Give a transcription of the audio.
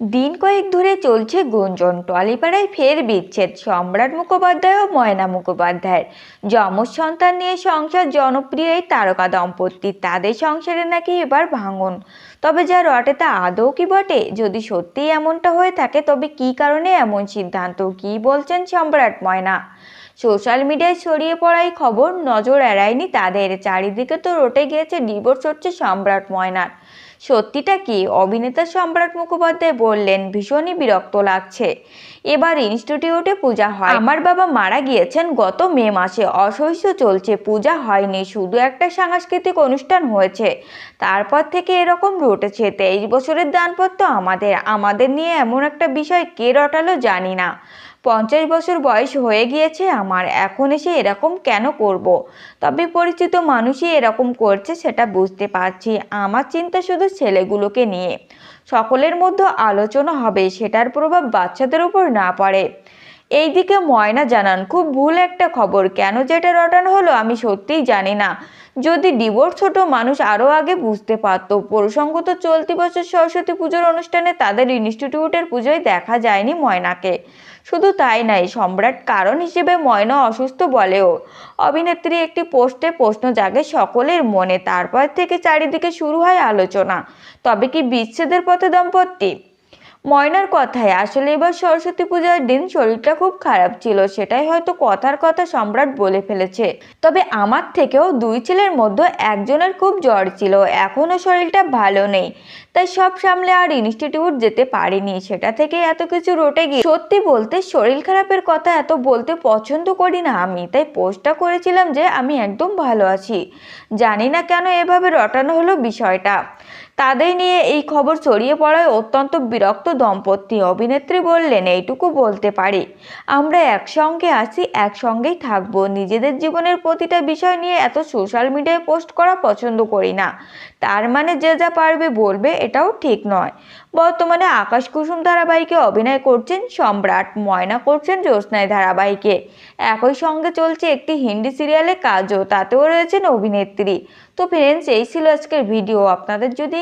দিন কয়েক ধরে চলছে গুঞ্জন। টলিপাড়ায় ফের বিচ্ছেদ, সম্রাট মুখোপাধ্যায় ও ময়না মুখোপাধ্যায়ের। যমজ সন্তান নিয়ে সংসার জনপ্রিয় এই তারকা দম্পতি, তাদের সংসারে নাকি এবার ভাঙন। তবে যা রটে তা আদৌ কি বটে? যদি সত্যিই এমনটা হয়ে থাকে, তবে কী কারণে এমন সিদ্ধান্ত? কী বলছেন সম্রাট ময়না? সোশ্যাল মিডিয়ায় ছড়িয়ে পড়া এই খবর, নজর এড়ায়নি তাদের। চারিদিকে তো রটে গিয়েছে ডিভোর্স হচ্ছে সম্রাট ময়নার। সত্যিটা কি? অভিনেতা সম্রাট মুখোপাধ্যায় বললেন, ভীষণই বিরক্ত লাগছে। এবার ইনস্টিটিউটে পূজা হয়। আমার বাবা মারা গিয়েছেন গত মে মাসে। অসহ্য চলছে, পূজা হয়নি, শুধু একটা সাংস্কৃতিক অনুষ্ঠান হয়েছে। তারপর থেকে এরকম রটেছে তেইশ বছরের দানপত্র আমাদের। আমাদের নিয়ে এমন একটা বিষয় কে রটালো জানি না। পঞ্চাশ বছর বয়স হয়ে গিয়েছে আমার। এখন এসে এরকম কেন করব। তবে পরিচিত মানুষই এরকম করছে সেটা বুঝতে পারছি। আমার চিন্তা শুধু ছেলেগুলোকে নিয়ে। সকলের মধ্যে আলোচনা হবে সেটার প্রভাব বাচ্চাদের উপর না পড়ে। এইদিকে ময়না জানান, খুব ভুল একটা খবর। কেন যেটা রটানো হলো আমি সত্যিই জানি না। যদি ডিভোর্স ছোট মানুষ আরও আগে বুঝতে পারতো, প্রসঙ্গত চলতি বছর সরস্বতী পুজোর অনুষ্ঠানে তাদের ইনস্টিটিউটের পুজোয় দেখা যায়নি ময়নাকে। শুধু তাই নাই, সম্রাট কারণ হিসেবে ময়না অসুস্থ বলেও। অভিনেত্রী একটি পোস্টে প্রশ্ন জাগে সকলের মনে, তারপর থেকে চারিদিকে শুরু হয় আলোচনা। তবে কি বিচ্ছেদের পথে দম্পতি? ময়নার কথায়, আসলে এবার সরস্বতী পূজার দিন শরীরটা খুব খারাপ ছিল, সেটাই হয়তো কথার কথা সম্রাট বলে ফেলেছে। তবে আমার থেকেও দুই ছেলের মধ্যে একজনের খুব জ্বর ছিল এখনও শরীরটা ভালো নেই। তাই সব সামলে আর ইনস্টিটিউট যেতে পারিনি, সেটা থেকে এত কিছু রটে গিয়ে। সত্যি বলতে, শরীর খারাপের কথা এত বলতে পছন্দ করি না আমি, তাই পোস্টটা করেছিলাম যে আমি একদম ভালো আছি। জানি না কেন এভাবে রটানো হলো বিষয়টা। তাদের নিয়ে এই খবর ছড়িয়ে পড়ায় অত্যন্ত বিরক্ত দম্পতি। অভিনেত্রী বললেন, এইটুকু বলতে পারি। আমরা একসঙ্গে আছি, একসঙ্গেই থাকব। নিজেদের জীবনের প্রতিটা বিষয় নিয়ে এত সোশ্যাল মিডিয়ায় পোস্ট করা পছন্দ করি না। তার মানে যে যা পারবে বলবে, এটাও ঠিক নয়। বর্তমানে আকাশ কুসুম ধারাবাহিকে অভিনয় করছেন সম্রাট, ময়না করছেন জ্যোৎস্নায় ধারাবাহিকে। একই সঙ্গে চলছে একটি হিন্দি সিরিয়ালে কাজও, তাতেও রয়েছেন অভিনেত্রী। তো ফ্রেন্ডস এই ছিল আজকের ভিডিও আপনাদের যদি